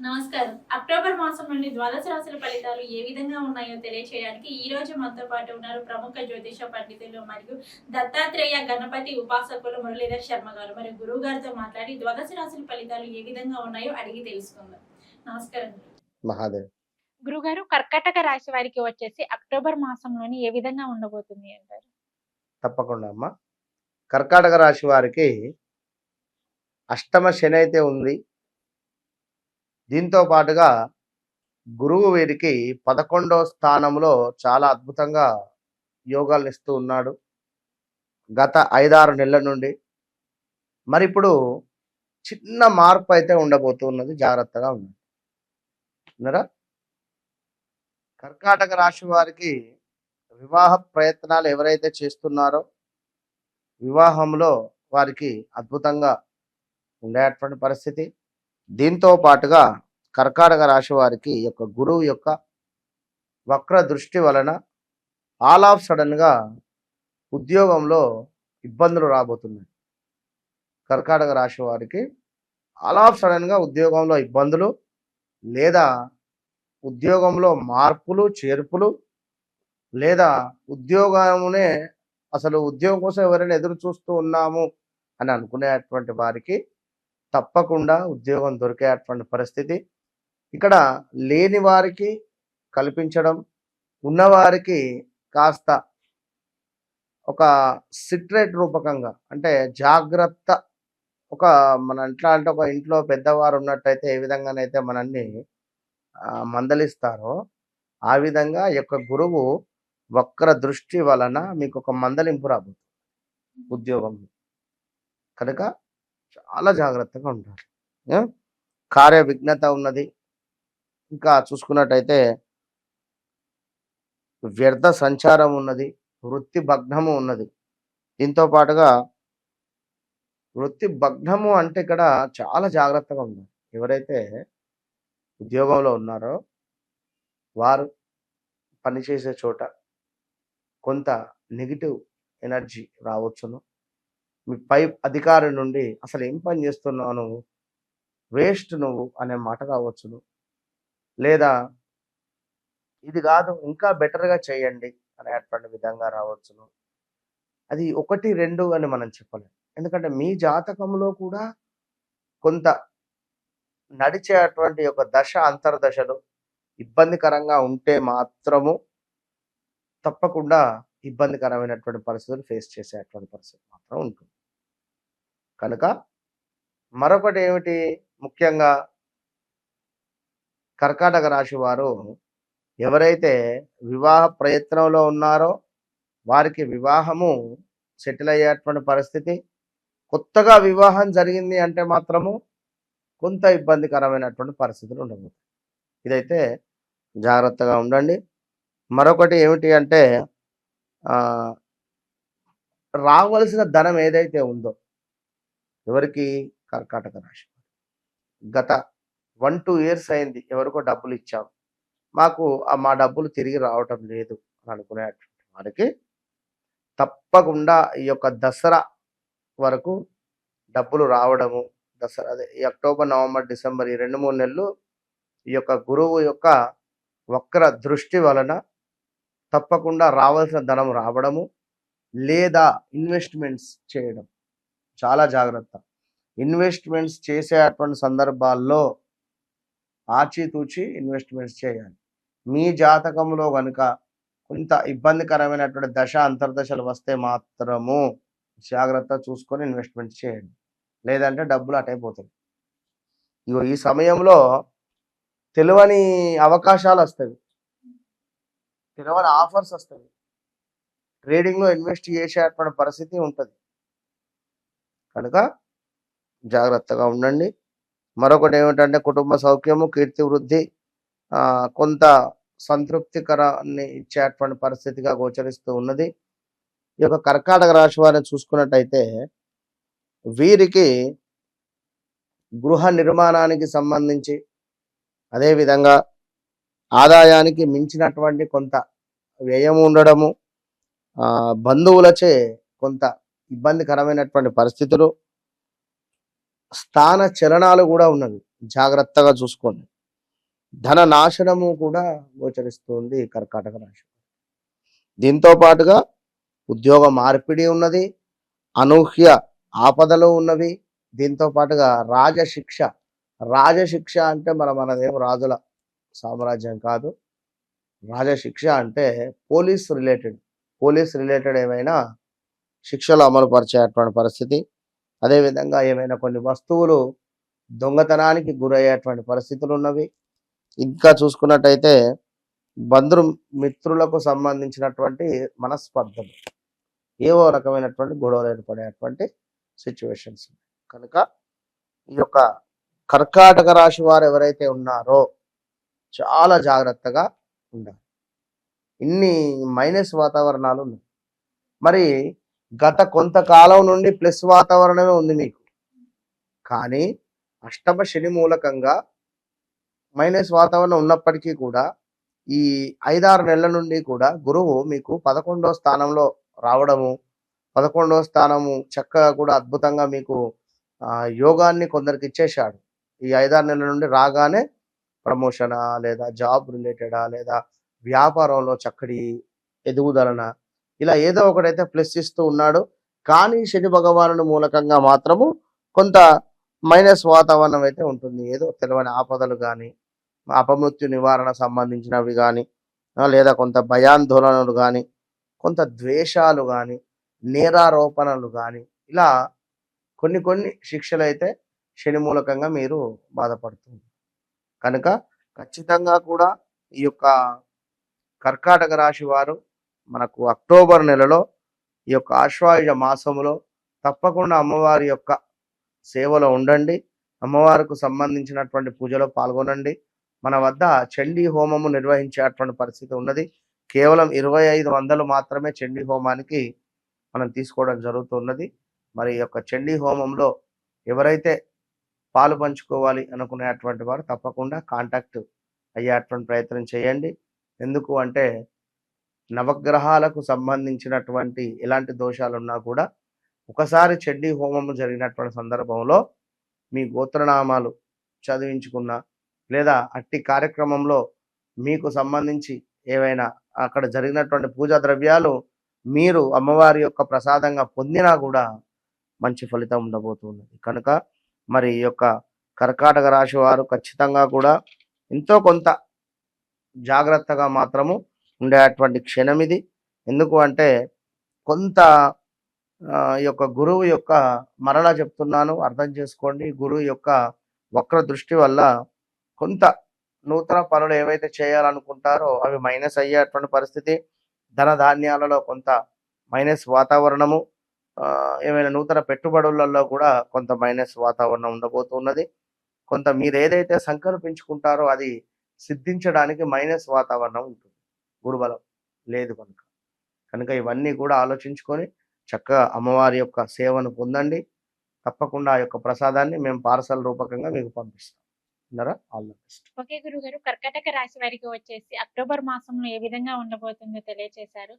నమస్కారం. అక్టోబర్ మాసం నుండి ద్వాదశ రాశుల ఫలితాలు ఏ విధంగా ఉన్నాయో తెలియచేయడానికి ఈ రోజు మనతో పాటు ఉన్నారు ప్రముఖ జ్యోతిష పండితులు మరియు దత్తాత్రేయ గణపతి ఉపాసకులు మురళీధర్ శర్మ గారు. మరియు గురువు గారితో మాట్లాడి ద్వాదశ రాశుల ఫలితాలు ఏ విధంగా ఉన్నాయో అడిగి తెలుసుకుందాం. నమస్కారం మహాదేవ్. గురుగారు కర్కాటక రాశి వారికి వచ్చేసి అక్టోబర్ మాసంలోని ఏ విధంగా ఉండబోతుంది అంటారు? తప్పకుండా అమ్మ. కర్కాటక రాశి వారికి అష్టమ శని అయితే ఉంది. దీంతో పాటుగా గురువు వీరికి పదకొండవ స్థానంలో చాలా అద్భుతంగా యోగాలు ఇస్తూ ఉన్నాడు. గత ఐదారు నెలల నుండి. మరి ఇప్పుడు చిన్న మార్పు అయితే ఉండబోతున్నది. జాగ్రత్తగా ఉంది విన్నారా? కర్కాటక రాశి వారికి వివాహ ప్రయత్నాలు ఎవరైతే చేస్తున్నారో వివాహంలో వారికి అద్భుతంగా ఉండేటువంటి పరిస్థితి. దీంతో పాటుగా కర్కాటక రాశి వారికి యొక్క గురువు యొక్క వక్ర దృష్టి వలన ఆల్ ఆఫ్ సడన్గా ఉద్యోగంలో ఇబ్బందులు రాబోతున్నాయి. కర్కాటక రాశి వారికి ఆల్ ఆఫ్ సడన్గా ఉద్యోగంలో ఇబ్బందులు లేదా ఉద్యోగంలో మార్పులు చేర్పులు లేదా ఉద్యోగమునే అసలు ఉద్యోగం కోసం ఎవరైనా ఎదురు చూస్తూ ఉన్నాము అని అనుకునేటువంటి వారికి తప్పకుండా ఉద్యోగం దొరికేటువంటి పరిస్థితి. ఇక్కడ లేని వారికి కల్పించడం ఉన్నవారికి కాస్త ఒక సిట్రేట్ రూపకంగా అంటే జాగ్రత్త ఒక మన ఎట్లా అంటే ఒక ఇంట్లో పెద్దవారు ఉన్నట్టయితే ఏ విధంగానైతే మనల్ని మందలిస్తారో ఆ విధంగా యొక్క గురువు వక్ర దృష్టి వలన మీకు ఒక మందలింపు రాబోతుంది ఉద్యోగం కనుక చాలా జాగ్రత్తగా ఉండాలి. కార్య విఘ్నత ఉన్నది. ఇంకా చూసుకున్నట్టయితే వ్యర్థ సంచారం ఉన్నది వృత్తి భగ్నము ఉన్నది. దీంతో పాటుగా వృత్తి భగ్నము అంటే ఇక్కడ చాలా జాగ్రత్తగా ఉన్నారు ఎవరైతే ఉద్యోగంలో ఉన్నారో వారు పనిచేసే చోట కొంత నెగిటివ్ ఎనర్జీ రావచ్చును. మీ పై అధికారి నుండి అసలు ఏం పని చేస్తున్నావు నువ్వు? వేస్ట్ నువ్వు అనే మాట రావచ్చును లేదా ఇది కాదు ఇంకా బెటర్గా చేయండి అనేటువంటి విధంగా రావచ్చును అది ఒకటి రెండు అని మనం చెప్పలేం. ఎందుకంటే మీ జాతకంలో కూడా కొంత నడిచేటువంటి ఒక దశ అంతర్దశలు ఇబ్బందికరంగా ఉంటే మాత్రము తప్పకుండా ఇబ్బందికరమైనటువంటి పరిస్థితులు ఫేస్ చేసేటువంటి పరిస్థితి మాత్రం ఉంటుంది. కనుక మరొకటి ఏమిటి? ముఖ్యంగా కర్కాటక రాశి వారు ఎవరైతే వివాహ ప్రయత్నంలో ఉన్నారో వారికి వివాహము సెటిల్ అయ్యేటువంటి పరిస్థితి. కొత్తగా వివాహం జరిగింది అంటే మాత్రము కొంత ఇబ్బందికరమైనటువంటి పరిస్థితులు ఉండబోతాయి ఇదైతే జాగ్రత్తగా ఉండండి. మరొకటి ఏమిటి అంటే రావలసిన ధనం ఏదైతే ఉందో ఎవరికి? కర్కాటక రాశి గత వన్ టూ ఇయర్స్ అయింది ఎవరికో డబ్బులు ఇచ్చాం. మాకు మా డబ్బులు తిరిగి రావటం లేదు అని అనుకునేటువంటి వారికి తప్పకుండా ఈ యొక్క దసరా వరకు డబ్బులు రావడము దసరా అదే ఈ అక్టోబర్ నవంబర్ డిసెంబర్ ఈ రెండు మూడు నెలలు ఈ యొక్క గురువు యొక్క వక్ర దృష్టి వలన తప్పకుండా రావాల్సిన ధనం రావడము లేదా ఇన్వెస్ట్మెంట్స్ చేయడం చాలా జాగ్రత్త. ఇన్వెస్ట్మెంట్స్ చేసేటువంటి సందర్భాల్లో ఆచితూచి ఇన్వెస్ట్మెంట్స్ చేయాలి. మీ జాతకంలో కనుక కొంత ఇబ్బందికరమైనటువంటి దశ అంతర్దశలు వస్తే మాత్రము జాగ్రత్త చూసుకొని ఇన్వెస్ట్మెంట్ చేయండి. లేదంటే డబ్బులు అటైపోతుంది ఇగో ఈ సమయంలో తెలియని అవకాశాలు వస్తాయి. తెలియని ఆఫర్స్ వస్తాయి. ట్రేడింగ్లో ఇన్వెస్ట్ చేసేటువంటి పరిస్థితి ఉంటుంది. కనుక జాగ్రత్తగా ఉండండి. మరొకటి ఏమిటంటే కుటుంబ సౌఖ్యము కీర్తి వృద్ధి కొంత సంతృప్తికరాన్ని ఇచ్చేటువంటి పరిస్థితిగా గోచరిస్తూ ఉన్నది. ఈ యొక్క కర్కాటక రాశి వారిని చూసుకున్నట్టయితే వీరికి గృహ నిర్మాణానికి సంబంధించి అదేవిధంగా ఆదాయానికి మించినటువంటి కొంత వ్యయం ఉండడము బంధువులచే కొంత ఇబ్బందికరమైనటువంటి పరిస్థితులు స్థాన చలనాలు కూడా ఉన్నవి. జాగ్రత్తగా చూసుకోండి. ధన నాశనము కూడా గోచరిస్తుంది కర్కాటక రాశి దీంతో పాటుగా ఉద్యోగ మార్పిడి ఉన్నది అనూహ్య ఆపదలు ఉన్నవి. దీంతో పాటుగా రాజశిక్ష. రాజశిక్ష అంటే మన మనదేం రాజుల సామ్రాజ్యం కాదు. రాజశిక్ష అంటే పోలీస్ రిలేటెడ్. పోలీస్ రిలేటెడ్ ఏమైనా శిక్షలు అమలు పరిచేటువంటి పరిస్థితి. అదేవిధంగా ఏమైనా కొన్ని వస్తువులు దొంగతనానికి గురయ్యేటువంటి పరిస్థితులు ఉన్నవి. ఇంకా చూసుకున్నట్టయితే బంధు మిత్రులకు సంబంధించినటువంటి మనస్పర్ధలు. ఏవో రకమైనటువంటి గొడవలు ఏర్పడేటువంటి సిచ్యువేషన్స్ కనుక ఈ యొక్క కర్కాటక రాశి వారు ఎవరైతే ఉన్నారో చాలా జాగ్రత్తగా ఉండాలి. ఇన్ని మైనస్ వాతావరణాలు ఉన్నాయి. మరి గత కొంతకాలం నుండి ప్లస్ వాతావరణమే ఉంది మీకు. కానీ అష్టమ శని మూలకంగా మైనస్ వాతావరణం ఉన్నప్పటికీ కూడా ఈ ఐదారు నెలల నుండి కూడా గురువు మీకు పదకొండో స్థానంలో రావడము పదకొండవ స్థానము చక్కగా కూడా అద్భుతంగా మీకు యోగాన్ని కొందరికి ఇచ్చేశాడు. ఈ ఐదారు నెలల నుండి రాగానే ప్రమోషనా లేదా జాబ్ రిలేటెడా లేదా వ్యాపారంలో చక్కటి ఎదుగుదలన ఇలా ఏదో ఒకటైతే ప్లస్ ఇస్తూ ఉన్నాడు. కానీ శని భగవానుడు మూలకంగా మాత్రము కొంత మైనస్ వాతావరణం అయితే ఉంటుంది. ఏదో తెలియని ఆపదలు కానీ అపమృత్యు నివారణ సంబంధించినవి కానీ లేదా కొంత భయాందోళనలు కానీ కొంత ద్వేషాలు కానీ నేరారోపణలు కానీ ఇలా కొన్ని కొన్ని శిక్షలు అయితే శని మూలకంగా మీరు బాధపడుతుంది. కనుక ఖచ్చితంగా కూడా ఈ యొక్క కర్కాటక రాశి వారు మనకు అక్టోబర్ నెలలో ఈ యొక్క ఆశ్వాయుజ మాసములో తప్పకుండా అమ్మవారి యొక్క సేవలో ఉండండి. అమ్మవారికి సంబంధించినటువంటి పూజలో పాల్గొనండి. మన వద్ద చండీ హోమము నిర్వహించేటువంటి పరిస్థితి ఉన్నది. కేవలం ఇరవై ఐదు వందలు మాత్రమే చండీ హోమానికి మనం తీసుకోవడం జరుగుతున్నది. మరి ఈ యొక్క చండీ హోమంలో ఎవరైతే పాలు పంచుకోవాలి అనుకునేటువంటి వారు తప్పకుండా కాంటాక్ట్ అయ్యేటువంటి ప్రయత్నం చేయండి. ఎందుకు అంటే నవగ్రహాలకు సంబంధించినటువంటి ఎలాంటి దోషాలు ఉన్నా కూడా ఒకసారి చెడ్డి హోమం జరిగినటువంటి సందర్భంలో మీ గోత్రనామాలు చదివించుకున్న లేదా అట్టి కార్యక్రమంలో మీకు సంబంధించి ఏవైనా అక్కడ జరిగినటువంటి పూజా ద్రవ్యాలు మీరు అమ్మవారి యొక్క ప్రసాదంగా పొందినా కూడా మంచి ఫలితం ఉండబోతున్నది. కనుక మరి ఈ యొక్క కర్కాటక రాశి వారు ఖచ్చితంగా కూడా ఎంతో కొంత జాగ్రత్తగా మాత్రము ఉండేటువంటి క్షణం ఇది. ఎందుకు అంటే కొంత ఈ యొక్క గురువు యొక్క మరలా చెప్తున్నాను అర్థం చేసుకోండి. గురువు యొక్క వక్ర దృష్టి వల్ల కొంత నూతన పనులు ఏవైతే చేయాలనుకుంటారో అవి మైనస్ అయ్యేటువంటి పరిస్థితి. ధన ధాన్యాలలో కొంత మైనస్ వాతావరణము ఆ, ఏమైనా నూతన పెట్టుబడులలో కూడా కొంత మైనస్ వాతావరణం ఉండబోతున్నది. కొంత మీరు ఏదైతే సంకల్పించుకుంటారో అది సిద్ధించడానికి మైనస్ వాతావరణం ఉంటుంది. గురుబలం లేదు కనుక. కనుక ఇవన్నీ కూడా ఆలోచించుకొని చక్కగా అమ్మవారి యొక్క సేవను పొందండి. తప్పకుండా ఆ యొక్క ప్రసాదాన్ని మేము పార్సల్ రూపకంగా మీకు పంపిస్తాం. All best. ఓకే గురుగారు కర్కటక రాశి వారికి వచ్చేసి అక్టోబర్ మాసంలో ఏ విధంగా ఉండబోతుందో తెలియజేశారు